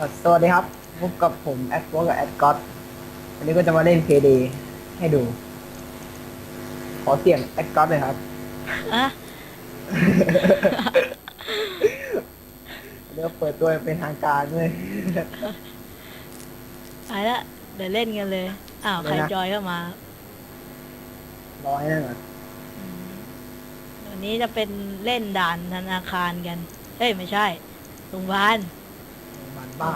อ่อสวัสดีครับพบกับผมแอดวอกับแอดก็อตวันนี้ก็จะมาเล่น KD ให้ดู ขอเสียงแอดก็อตเลยครับอะเดี๋ยวเปิดตัวอย่างเป็นทางการเลย ไปละเดี๋ยวเล่นกันเลย อ้าว ใครเดี๋ยวนะ จอยเข้ามาร้อยนั่นเหรออืมวันนี้จะเป็นเล่นด่านธนาคารกัน เฮ้ย ไม่ใช่โรงพยาบาล บ้านบ้า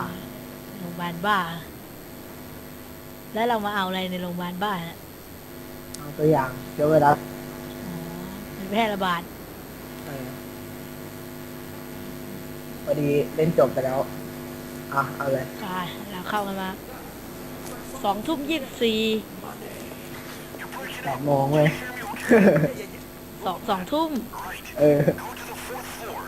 โรงพยาบาลบ้า แล้วเรามาเอาอะไรในโรงพยาบาลบ้าน่ะเอาตัวอย่างเชื้อไวรัสอ๋อมันแพร่ระบาด เออพอดีเล่นจบไปแล้ว อะ เอาเลยไปเราเข้ากันมาสองทุ่มยี่สิบสี่แปดโมงเลย สองสองทุ่ม เออ Go to the fourth floor,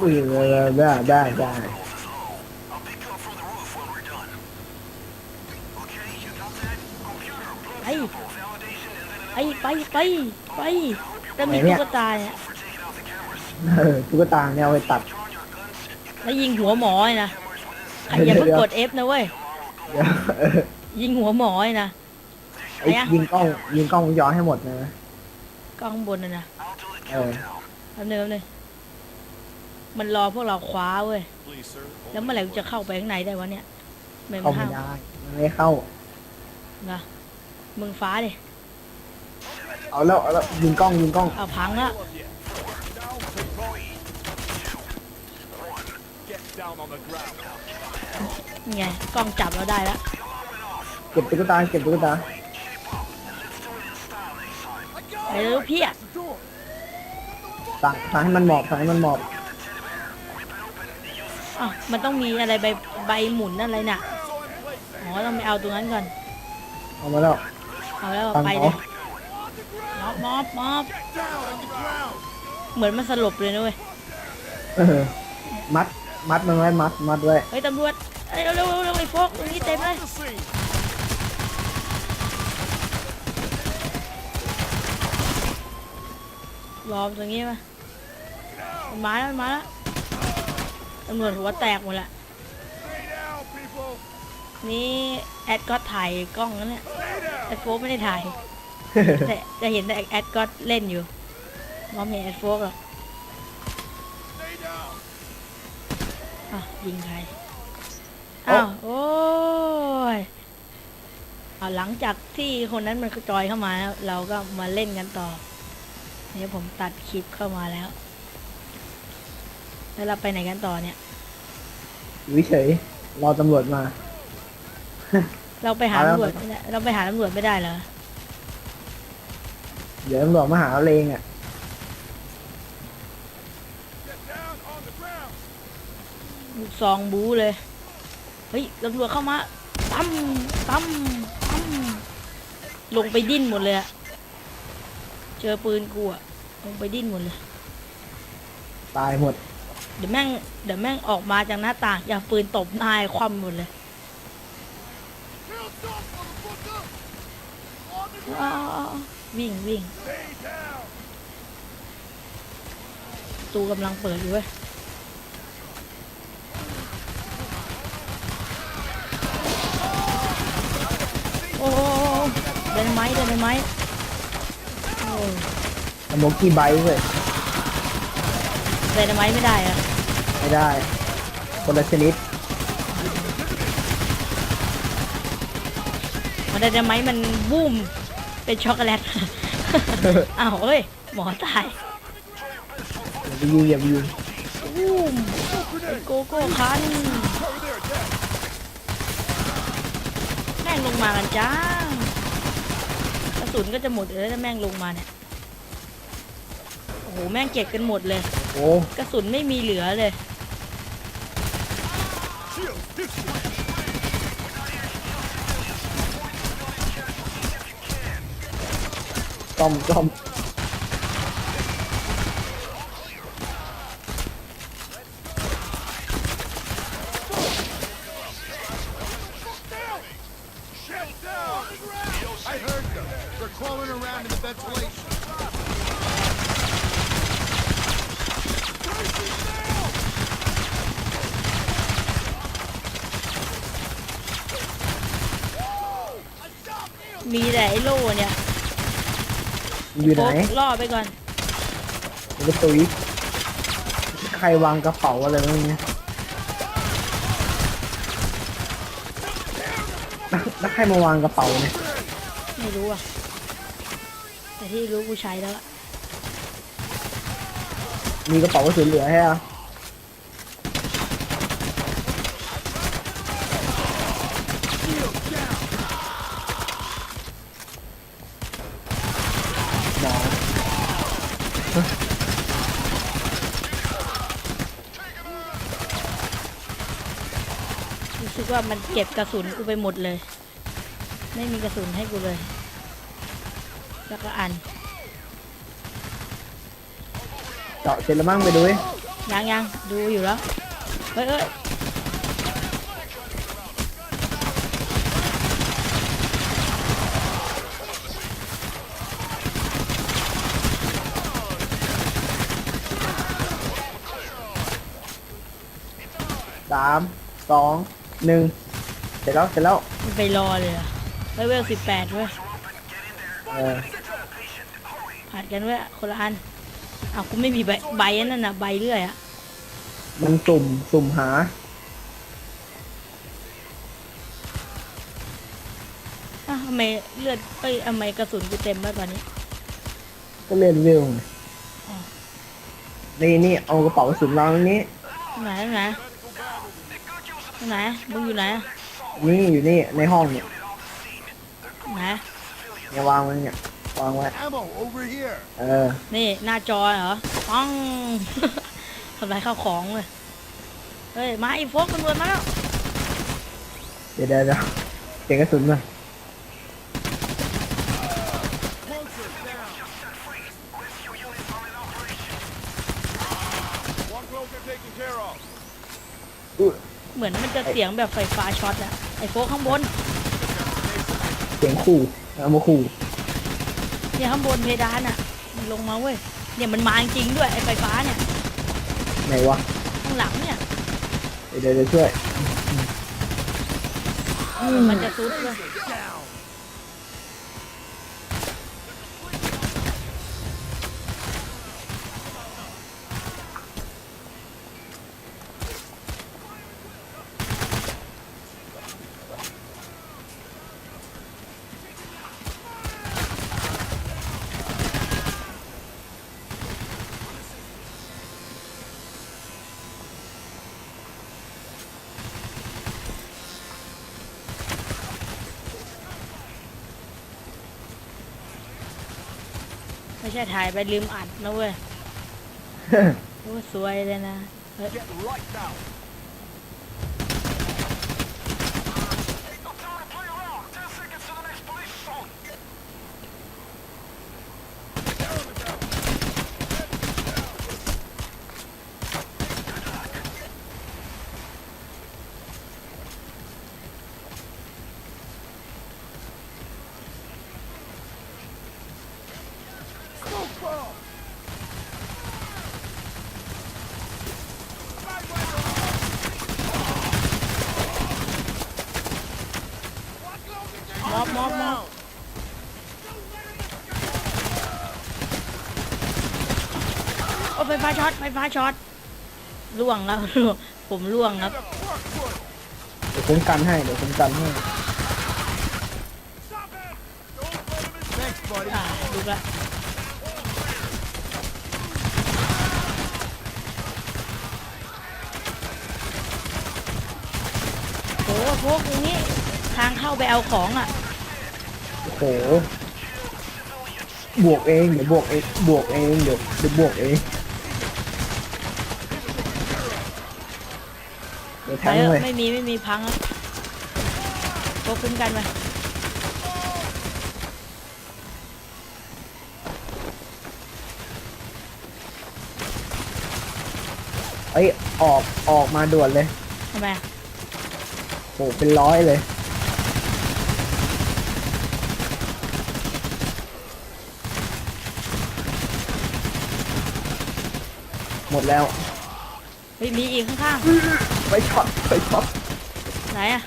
อุ้ย quick and ได้ clean. ได้ได้ได้ Hospitals is low. I'll pick you up from the roof when we're done. Okay, you got that? Computer, blood Hey. sample, validation, and then an ไปไปไปไปแล้วมีไหนเนี่ตุ๊ยกตาเนี่ย for taking out the cameras. เออตุ๊กตาเนี่ยเอาไปตัด Draw on your guns. You've got แล้วยิงหัวหมอเลยนะ cameras within ใครอย่าเพิ่งเดี๋ยวกด F นะเว้ยเดี๋ยวเออยิงหัวหมอเลยนะไอ้ยิงกล้องยิงกล้องวงจรให้หมดนะ กล้องบนน่ะนะ I'll do the Oh. countdown. แป๊บนึงแป๊บนึงมันรอพวกเราคว้าเว้ย Please, sir. แล้วเมื่อไหร่กูจะเข้าไปข้างในได้วะเนี่ยไม่เข้าไม่ห้ามได้มันไม่เข้า นะมึงฟ้าดิ เอาแล้วเอาแล้วยิงกล้องยิงกล้องเอาพังละ Get down on the ground. นี่ไงกล้องจับเราได้แล้ว เก็บตุ๊กตาเก็บตุ๊กตา ไอ้ลูกพี่อะสั่งสั่งให้มันหมอบสั่งให้มันหมอบอ้าวมันต้องมีอะไรใบใบหมุนอะไรน่ะอ๋อต้องไปเอาตรงนั้นก่อน เอามาแล้ว เอาแล้วฟังไปหมเลอยมอบมอบมอบเหมือนมันสลบเลยนะเว้ยเออ มัด มัดมันไว้ มัด มัดไว้ เฮ้ยตำรวจเอ้ยเร็วเร็วเร็วเร็วไอ้โฟกตรงนี้เต็มเลย The scene. รอตรงนี้มามันมาแล้วมันมาแล้วตำรวจหัวแตกหมดละ Stay down, people. นี่แอดก็ถ่ายกล้องนั่นแหละ Stay down. แอดโฟกไม่ได้ถ่าย แต่จะเห็นแต่แอดก็เล่นอยู่มองเห็นแอดโฟกหรอก Stay down. อะยิงใครโอ้อ้าวโอ้ยเอาหลังจากที่คนนั้นมันจอยเข้ามาแล้วเราก็มาเล่นกันต่อ นี่ผมตัดคลิปเข้ามาแล้ว แล้วเราไปไหนกันต่อเนี่ยอยู่เฉยรอตำรวจมา เราไปหาเอาแล้วตำรวจไม่ได้เราไปหาตำรวจไม่ได้เหรอ เดี๋ยวตำรวจมาหาเราเองอะ Get down on the ground. ลูกซองบู๊เลย เฮ้ยตำรวจเข้ามาตั้มตั้มตั้มลงไปดิ้นหมดเลยอะ เจอปืนกูอะลงไปดิ้นหมดเลย ตายหมด เดี๋ยวแม่ง เดี๋ยวแม่งออกมาจากหน้าต่างอย่าปืนตบหนายคว่ำหมดเลย Hands up, motherfucker. On the อ้าววิ่งวิ่ง Stay down. ประตูกำลังเปิดอยู่เว้ยโอ้โหเดินไม้เดินไม้ โอ้สโมกกี้ไบค์เว้ยเดินไม้ไม่ได้อะไม่ได้ คนละชนิดมันเดินไม้มันบูมเป็นช็อกโกแลต อ้าวเอ้ย หมอตายอย่าไปยิงอย่าไปยิงบูมเป็นโกโก้คัน Cover there, Jack. แม่งลงมากันจ้ากระ สุนก็จะหมดเลยถ้าแม่งลงมาเนี่ย โอ้โห แม่งเก็บกันหมดเลย โอ้กระสุนไม่มีเหลือเลย Shield. This way. ต้อมต้อม blowing around in the ventilation. I shot you. มีแต่ไอ้โล่เนี่ยอยู่ไหนโฟกล่อไปก่อนอยู่ในตุ้ยใครวางกระเป๋าอะไรไว้เนี่ยแล้วแล้วใครมาวางกระเป๋าเนี่ย ไม่รู้อะ แต่ที่รู้กูใช้แล้วอะมีกระเป๋ากระสุนเหลือให้อะหมอรู้สึกว่ามันเก็บกระสุนกูไปหมดเลย ไม่มีกระสุนให้กูเลย แล้วก็อันเจาะเสร็จแล้วมั้งไปดูดิยังยังดูอยู่แล้ว เฮ้ยเอ้ยสามสองหนึ่งเสร็จแล้วเสร็จแล้วมันไปรอเลยอะเฮ้ยเวลสิบแปดเว้ย เออผัดกันเว้ยคนละอันอ้าวกูไม่มีใบใบอันนั่นน่ะใบเลื่อยอะมันสุ่มสุ่มหา อ้าวทำไมเลือดเอ้ยทำไมกระสุนกูเต็มแล้วตอนนี้ ก็เล่นเร็วไงนี่นี่เอากระเป๋ากระสุนเราตรงนี้ ไหนไหนไหนมึงอยู่ไหนอะนี่อยู่นี่ในห้องเนี่ยไหน เนี่ยวางไว้เนี่ยวางไว้ Ammo over here. เออนี่หน้าจอเหรอปังทำลายข้าวของเลยเฮ้ย มาอีโฟกตำรวจมาแล้ว เดี๋ยวเดี๋ยวเดี๋ยวเสียงกระสุนมา Closer down. One closer taken care of. อุ๊ยเหมือนมันจะเสียงแบบไฟฟ้าช็อตอะไอโฟกข้างบน เสียงขู่ เอามาขู่เนี่ยข้างบนเพดานอะมันลงมาเว้ย เนี่ยมันมาจริงๆด้วยไอไฟฟ้าเนี่ยไหนวะข้างหลังเนี่ยเดี๋ยวเดี๋ยวเดี๋ยวช่วย มันจะซุดเลย ช่ถ่ายไปลืมอัดนะเว้ย โอ้สวยเลยนะเฮ้ย Get right out. Ain't no time to play around. Ten seconds to the next police zone. Smoke bomb. One closer taken ม็อบม็อบม็อบ ground. โอ้ไฟฟ้าช็อตไฟฟ้าช็อตล่วงแล้วล่วงผมล่วงครับ The pork foot. เดี๋ยวคุ้มกันให้เดี๋ยวคุ้มกันให้ Stop it. Don't let him in. Thanks, buddy. อ่าดูละโอ้พวกอย่างนี้ทางเข้าไปเอาของอะ โอ้โหบวกเองเดี๋ยวบวกเองบวกเองเดี๋ยวเดี๋ยวบวกเอง แทงเลยไม่มีไม่มีพังอะตัวคุ้มกันมาเอ้ยออกออกมาด่วนเลยทำไมโหเป็นร้อยเลย หมดแล้ว เฮ้ยมีอีกข้างไปช็อตไปช็อตๆไหนอะ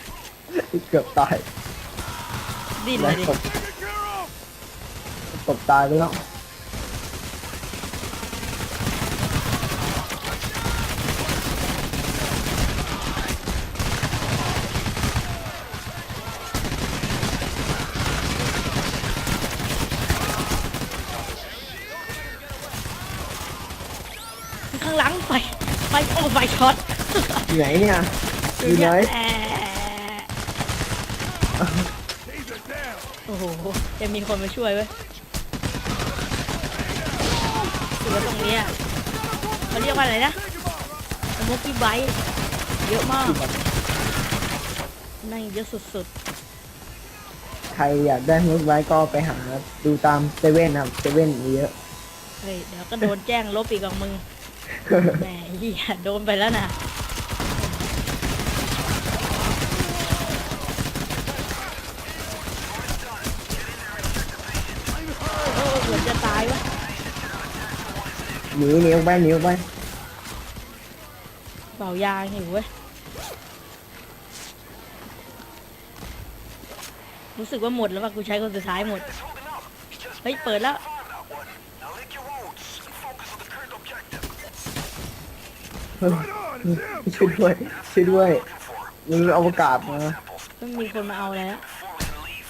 เกือบตายดิ้นเลแล้วยดิตบตบตายไปแล้ว ข้างหลังไปไปโอ้ไฟ ช็อตอยู่ไหนเนี่ยอยู่ไหนแอะโอ้โหจะมีคนมาช่วยเว้ยถือว่าตรงเนี้ยเขาเรียกว่าอะไรนะสมุกกี้ไบต์เยอะมากนั่งเยอะสุดใครอยากได้ฮูดไว้ก็ไปหาดูตามเซเว่นครับเซเว่นมีเยอะ ๆเฮ้ยเดี๋ยวก็โดนแจ้งลบอีกของมึง แหมเหี้ยโดนไปแล้วนะโอ้เหมือนจะตายวะหนีหนีออกไปหนีออกไปเป่ายาหิวเว้ย รู้สึกว่าหมดแล้วว่ากูใช้คนสุดท้ายหมด เฮ้ย เปิดแล้ว ช่วยด้วยช่วยด้วยมนุษย์อวกาศมาไม่มีคนมาเอาแล้ว Before we can leave.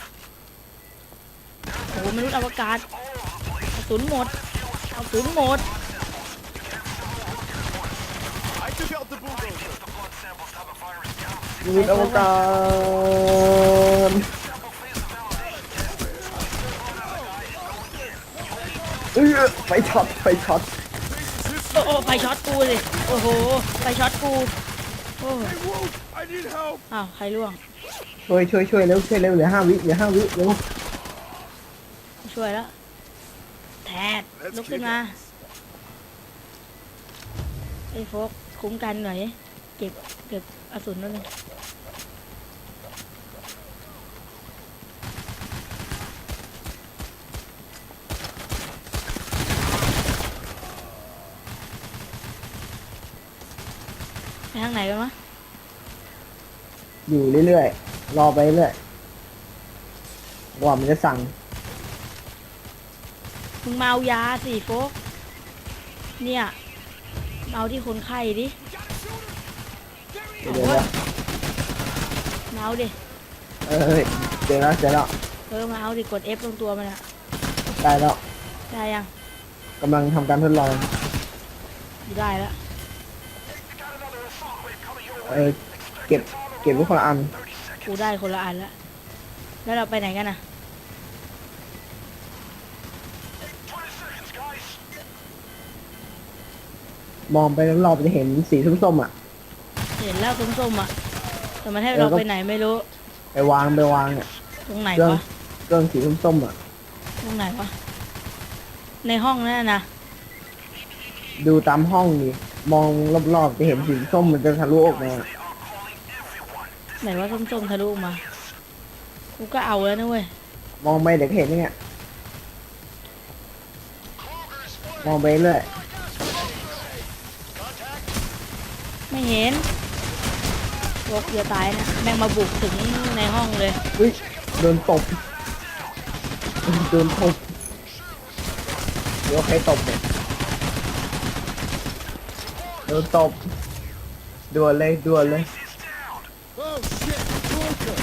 โอ้โหมนุษย์อวกาศกระสุนหมดกระสุนหมด I took out the bulldozer. The blood samples have a virus count. มนุษย์อวกาศเออไปช็อตไปช็อตโอ้โอ้ไฟช็อตกูเลยโอ้โหไฟช็อตกูโอ้ Hey, Wolf, I need help. อ้าวใครล่วงช่วยช่วยช่วยเร็วช่วยเร็วเหลือห้าวิเหลือห้าวิเร็วช่วยแล้วแทดลุกขึ้นมาไอ้โฟกคุ้มกันหน่อยเก็บเก็บอสุนนั่นเลย ทางไหนกันวะอยู่เรื่อยๆ รอไปเรื่อยว่ามันจะสั่ง มึงเมายาสิโฟกเนี่ยเมาที่คนไข้ดิเดี๋ยวเดี๋ยวเดี๋ยวเมาดิ เออเดี๋ยวแล้วเดี๋ยวแล้วเออมาเอาดิกด F ลงตัวมันอะได้แล้วได้ยังกำลังทำการทดลองได้แล้ว เออเก็บเก็บไว้คนละอันกูได้คนละอันแล้วแล้วเราไปไหนกันอะมองไปรอบๆจะเห็นสีส้มๆอะเห็นแล้วส้มๆอะแต่มันให้เออเราก็ไปไหนไม่รู้ ไปวางไปวางอะตรงไหนเครื่องวะเครื่องสีส้มๆอะตรงไหนวะในห้องนั่นนะนะดูตามห้องดิ มองรอบๆจะเห็นสีส้มมันจะทะลุออกมาไหนว่าส้มๆทะลุมา กูก็เอาแล้วนะเว้ย มองไปเดี๋ยวก็เห็นเนี่ยมองไปเรื่อยไม่เห็นวกอย่าตายนะแม่งมาบุกถึงในห้องเลย อุ้ยโดนตบโดนตบเดี๋ยวใครตบเนี่ย โดนตบด่วนเลยด่วนเลย Oh, shit. Walker.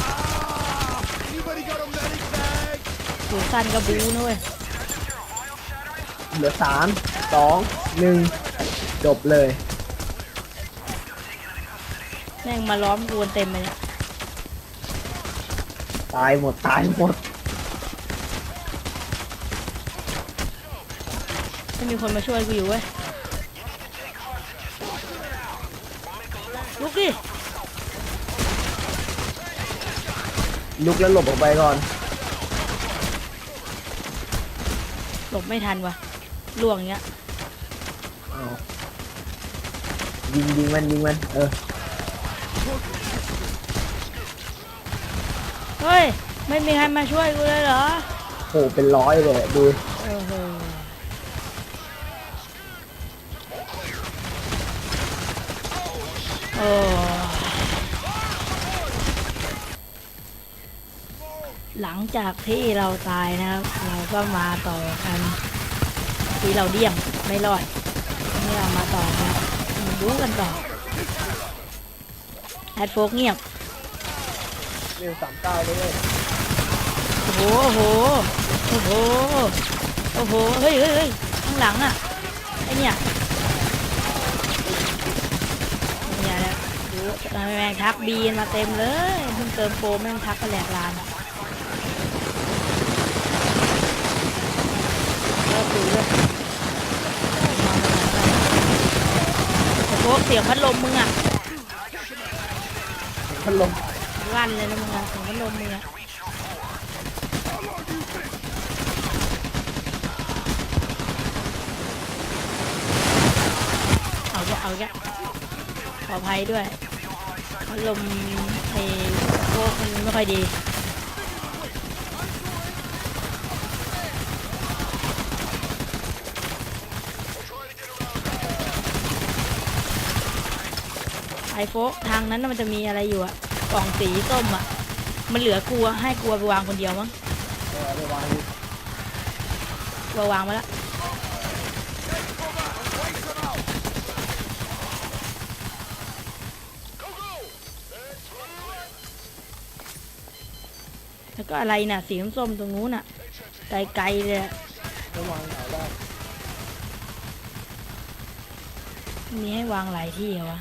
Ah! Anybody got a medic bag? สูสั้นกระบูนะเว้ยเหลือสามสองหนึ่งจบเลย แม่งมาล้อมกวนเต็มเลยเนี่ยตายหมดตายหมด ไม่มีคนมาช่วยกูอยู่เว้ยลุกดิลุกแล้วหลบออกไปก่อน หลบไม่ทันวะล่วงอย่างเงี้ยอ้าวยิงยิงมันยิงมัน เออ เฮ้ย ไม่มีใครมาช่วยกูเลยเหรอโห เป็นร้อยเลย ดู โอ้โห หลังจากที่เราตายนะครับ เราก็มาต่อกันที่เราเดี่ยงไม่รอดนี่เรามาต่อนะครับมาดูกันต่อแอดโฟกเงียบเร็วสามเก้าเลยโอ้โหโอ้โหโอ้โหโอ้โหเฮ้ยเฮ้ยเฮ้ยข้างหลังอะไอเนี่ยเนี่ยแหละดูแม่งทักบีนมาเต็มเลยเพิ่งเติมโปรแม่งทักกระแหลกลานอะเลิกดูเลยโอ้โหเสียงพัดลมมึงอะพัดลมลั่นเลยนะมึงอะเสียงพัดลมมึงอะเอาแกเอาแกขออภัยด้วยพัดลมไอ้พวกมันไม่ค่อยดี อ้โฟกทางนั้นน่ะมันจะมีอะไรอยู่อะกล่องสีส้มอะมันเหลือกลัวให้กลัวไปวางคนเดียวมั้งเออไปวางกลัววางมาแล้วแล้วก็อะไรน่ะ สีส้มๆตรงนู้นน่ะไกลๆเลยอะไปวางไหนได้มีให้วางหลายที่เหรอวะ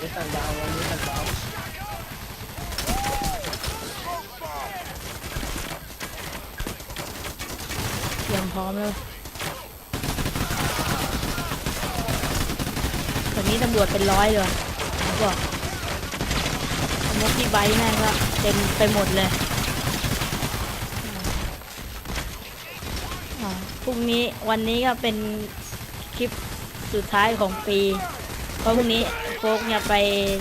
นี่ต่างดาววันนี้ต่างดาว เตรียมพร้อมแล้วตอนนี้ตำรวจเป็นร้อยเลยผมบอกมก ที่ไบแม่งก็เต็มไปหมดเลยพรุ่งนี้วันนี้ก็เป็นคลิปสุดท้ายของปี เพราะพรุ่งนี้โฟกเนี่ยไป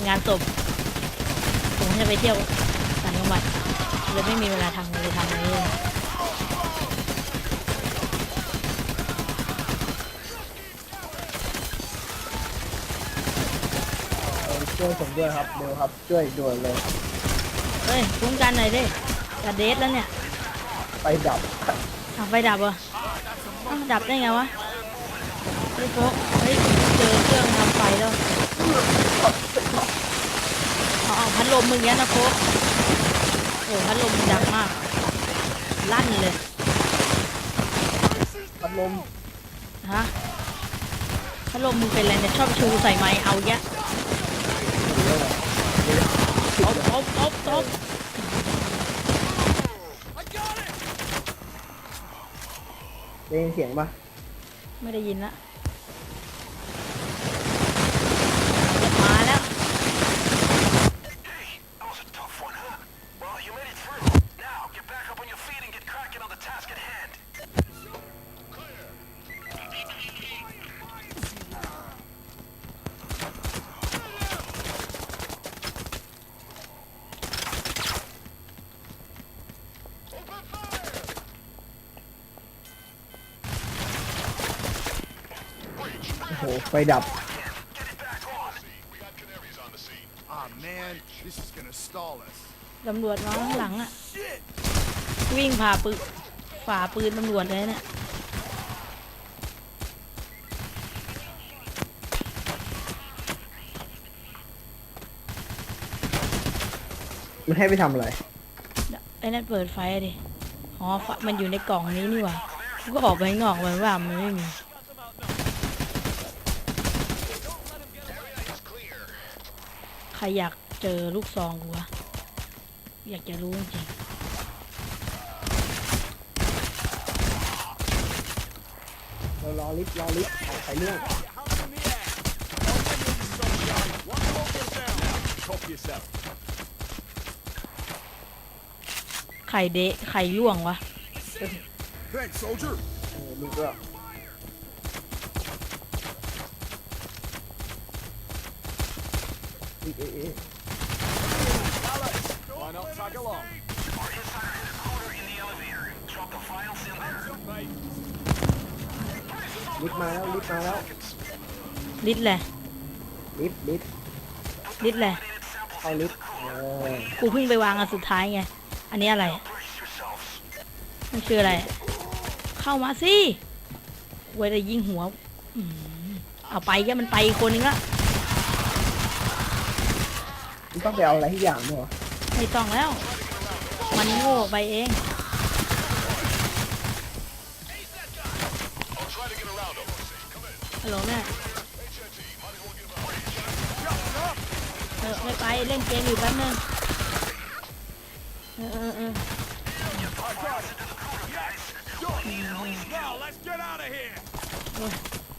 งานศพผมจะไปเที่ยวต่างจังหวัดเลยไม่มีเวลาทำเลยทำอะไรเลย เออ ช่วยผมด้วยครับเร็วครับช่วยด่วนเลย เฮ้ยคุ้มกันหน่อยดิจะเดทแล้วเนี่ยไปดับเอาไฟดับเหรอเอ้าดับได้ไงวะเฮ้ยโฟกเฮ้ยเจอเครื่องทำไฟแล้วเอาเอาพัดลมมึงเนี้ยนะโฟกโอ้พัดลมมึงดังมาก ลั่นเลยพัดลมฮะพัดลมมึงเป็นอะไรเนี่ยชอบชูใส่ไม้เอาแยะ ตบตบตบตบได้ยินเสียงปะไม่ได้ยินละ ไฟดับ Get it back on. Ah, man, this is gonna stall us. ตำรวจมาข้างหลังอะวิ่งผ่าปืนฝ่าปืนตำรวจเลยเนี่ยมันให้ไปทำอะไร ไอ้นั่นเปิดไฟอะดิอ๋อไฟมันอยู่ในกล่องนี้นี่หว่ากูก็ออกไปข้างนอกมันว่ามันไม่มี ใครอยากเจอลูกซองกูวะอยากจะรู้จริงเรารอลิฟต์รอลิฟต์ออกไปเรื่อง One more goes down. Help yourself. ๆไข่เดะไข่ล่วงวะ Thanks, soldier. เออมึงก็ อีเอ๊ะเอ๊ะ Why not tag along? Our insider hit a corner in the elevator. Drop the files in there. Mate, ลิฟต์มาแล้วลิฟต์มาแล้วลิตรแหละลิฟต์ลิฟต์ลิตรแหละเข้าลิฟต์เออกูเพิ่งไปวางอันสุดท้ายไง อันนี้อะไร Brace yourselves. มันคืออะไร เข้ามาสิไว้แต่ยิงหัวอืมเอาไปแกมันไปอีกคนนึงละมึง ต้องไปเอาอะไรที่อย่างด้วยวะไม่ต้องแล้ว มันโง่ไปเองฮัลโหลแม่เออไม่ไปเล่นเกมอยู่แป๊บนึงเออเออเออ now let's get out of here.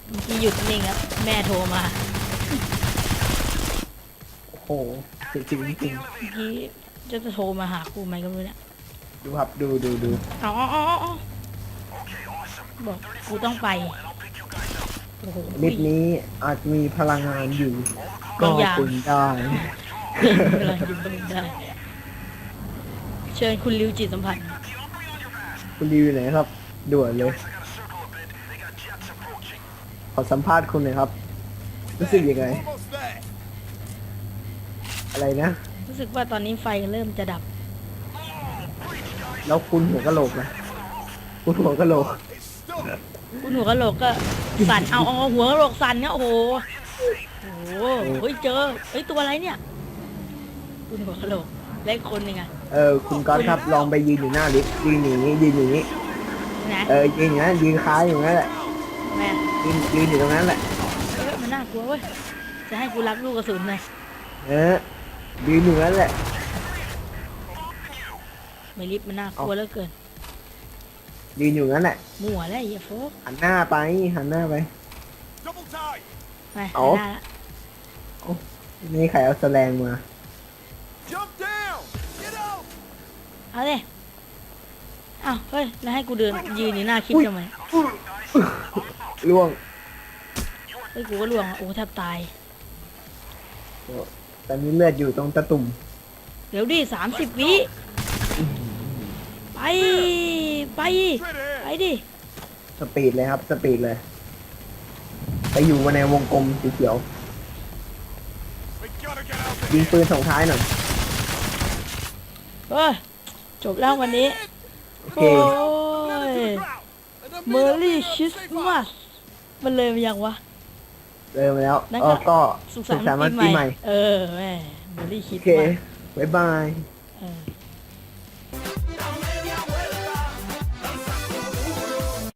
เมื่อกี้หยุดนิ่งครับแม่โทรมา โอ้โห เสียจริงจริงเมื่อกี้จะจะโทรมาหากูไหมก็ไม่รู้เนี่ยๆดูครับดูดูดูอ๋ออ๋ออ๋ออ๋อบอกกูต้องไปโอ้โหลิฟต์นี้อาจจะมีพลังงานอยู่ ก็บางอย่างคุณได้เวลาอยู่ก็ได้ เชิญคุณริวจิตสัมผัสคุณรีวิวไหนครับด่วนเลยขอสัมภาษณ์คุณหน่อยครับ รู้สึกยังไง Almost there. อะไรนะ รู้สึกว่าตอนนี้ไฟเริ่มจะดับ แล้วคุณหัวกะโหลกนะคุณหัวกะโหลก It's stuck. คุณหัวกะโหลกก็สั่นเอาเอาหัวกะโหลกสั่นเนี่ยโอ้โหโอ้โหเฮ้ยเจอเฮ้ยตัวอะไรเนี่ย คุณหัวกะโหลกเล็กคนหนึ่งอะเออ คุณก๊อตครับลองไปยืนอยู่หน้าลิฟต์ยืนอย่างนี้ยืนอย่างนี้ นะเออยืนอย่างนั้นยืนค้างอย่างนั้นแหละแม่ยืนยืนอยู่ตรงนั้นแหละเอ้ยมันน่ากลัวเว้ยจะให้กูรับลูกกระสุนเลยเออ ยืนอยู่นั้นแหละ ไม่รีบมันน่ากลัวเหลือเกินยืนอยู่นั้นแหละ มั่วแล้วไอ้เหี้ยโฟกหันหน้าไป หันหน้าไป Double tie. ไปเอาได้ละนี่ใครเอาแสลงมา Jump down. Get out. เอาเลยอ้าวเฮ้ยแล้วให้กูเดินยืนอยู่หน้าคลิปทำไมล่วงเฮ้ยกูก็ล่วงอะโอ้แทบตาย ตอนนี้เลือดอยู่ตรงตะตุ่มเดี๋ยวดิสามสิบวิ ไป ไป Straight ไป ahead. ดิ สปีดเลยครับ สปีดเลย ไปอยู่ในวงกลมสีเขียว We gotta get out of ยิง here. ปืนส่งท้ายหน่อย เฮ้ย จบแล้ววันนี้ โอเค โอ้ย To the ground. And then เมอ meet ร์ up รี่ with คริ us. ส Stay ต์มา fast. สมันเลยมายังวะ เริ่มมาแล้วนั่นเอก็อก็สุขสุขสัสันนต์ต์วันปีปีใหใหม่ม่ เออแม่เมอร์รี่คริโอสต์เค มาสบ๊ายบาย เออ